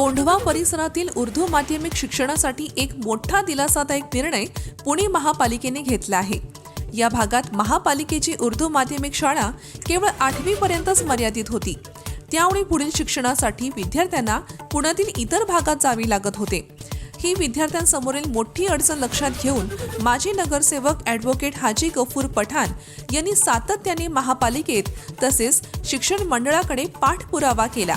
कोंढवा परिसरातील उर्दू माध्यमिक शिक्षणासाठी एक मोठा दिलासादायक निर्णय पुणे महापालिकेने घेतला आहे. या भागात महापालिकेची उर्दू माध्यमिक शाळा केवळ आठवीपर्यंतच मर्यादित होती. त्यामुळे पुढील शिक्षणासाठी विद्यार्थ्यांना पुण्यातील इतर भागात जावे लागत होते. ही विद्यार्थ्यांसमोरील मोठी अडचण लक्षात घेऊन माजी नगरसेवक ॲडव्होकेट हाजी गफूर पठाण यांनी सातत्याने महापालिकेत तसेच शिक्षण मंडळाकडे पाठपुरावा केला.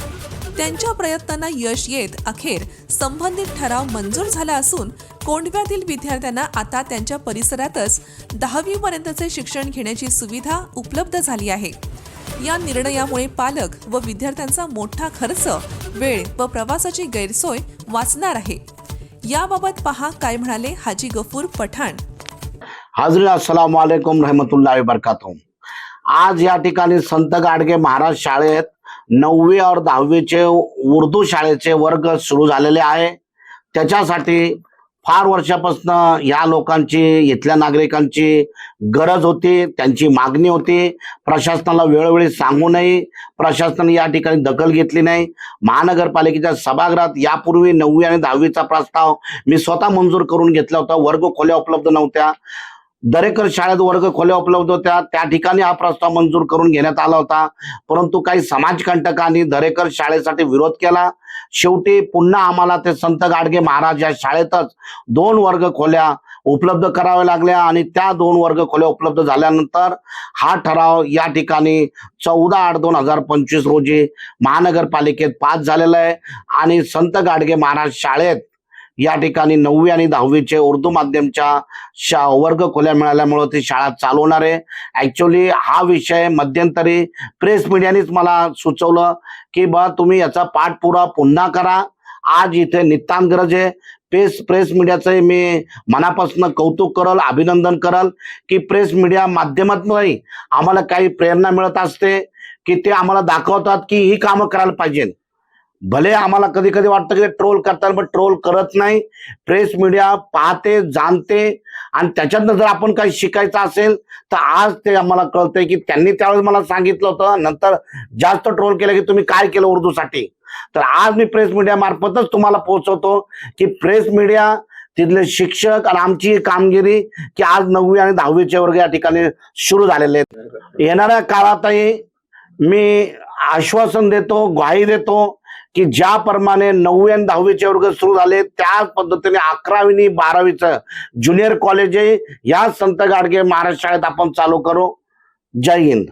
त्यांच्या प्रयत्नांना यश येत अखेर संबंधित ठराव मंजूर झाला असून कोंढव्यातील विद्यार्थ्यांना आता त्यांच्या परिसरातच दहावीपर्यंतचे शिक्षण घेण्याची सुविधा उपलब्ध झाली आहे. या निर्णयामुळे पालक व विद्यार्थ्यांचा मोठा खर्च वेळ व प्रवासाची गैरसोय वाचणार आहे. याबाबत पहा काय म्हणाले हाजी गफूर पठाण. हाजरी अस्सलाम वालेकुम रहमतुल्लाह बरकातुम आज या ठिकाणी संत गाडगे महाराज शाळेत नववी और दहावीचे उर्दू शाळेचे वर्ग सुरू झालेले आहे. त्याच्यासाठी फार वर्षापासून या लोकांची इथल्या नागरिकांची गरज होती त्यांची मागणी होती. प्रशासनाला वेळोवेळी सांगू नये. प्रशासनाने या ठिकाणी दखल घेतली नाही. महानगरपालिकेच्या सभागृहात यापूर्वी नववी आणि दहावीचा प्रस्ताव मी स्वतः मंजूर करून घेतला होता. वर्ग खोल्या उपलब्ध नव्हत्या. दरेकर शाळेत वर्ग खोल्या उपलब्ध होत्या. त्या ठिकाणी हा प्रस्ताव मंजूर करून घेण्यात आला होता. परंतु काही समाजकंटकांनी दरेकर शाळेसाठी विरोध केला. शेवटी पुन्हा आम्हाला ते संत गाडगे महाराज या शाळेतच दोन वर्ग खोल्या उपलब्ध कराव्या लागल्या आणि त्या दोन वर्ग खोल्या उपलब्ध झाल्यानंतर हा ठराव या ठिकाणी चौदा आठ दोन हजार पंचवीस रोजी महानगरपालिकेत पास झालेला आहे. आणि संत गाडगे महाराज शाळेत या ठिकाणी नववी आणि दहावीचे उर्दू माध्यमच्या शा वर्ग खोल्या मिळाल्यामुळे ती शाळा चालवणार आहे. ॲक्च्युली हा विषय मध्यंतरी प्रेस मीडियानेच मला सुचवलं की बा तुम्ही याचा पाठपुरा पुन्हा करा. आज इथे नितांत गरज आहे. प्रेस प्रेस मीडियाचं मी मनापासून कौतुक करल अभिनंदन करल की प्रेस मीडिया माध्यमातूनही आम्हाला काही प्रेरणा मिळत असते की ते आम्हाला दाखवतात की ही कामं करायला पाहिजे भले आम्हाला कधी कधी वाटतं की ट्रोल करतात पण ट्रोल करत नाही. प्रेस मीडिया पाहते जाणते. आणि त्याच्यातनं जर आपण काही शिकायचं असेल तर आज ते आम्हाला कळतंय की त्यांनी त्यावेळेस मला सांगितलं होतं. नंतर जास्त ट्रोल केलं की तुम्ही काय केलं उर्दूसाठी? तर आज मी प्रेस मीडिया मार्फतच तुम्हाला पोहोचवतो की प्रेस मीडिया तिथले शिक्षक आणि आमची कामगिरी की आज नववी आणि दहावीचे वर्ग या ठिकाणी सुरू झालेले आहेत. येणाऱ्या काळातही मी आश्वासन देतो ग्वाही देतो की ज्याप्रमाणे नववी आणि दहावीचे वर्ग सुरू झाले त्याच पद्धतीने अकरावी आणि बारावीचं ज्युनियर कॉलेज आहे या संत गाडगे महाराज शाळेत आपण चालू करू. जय हिंद.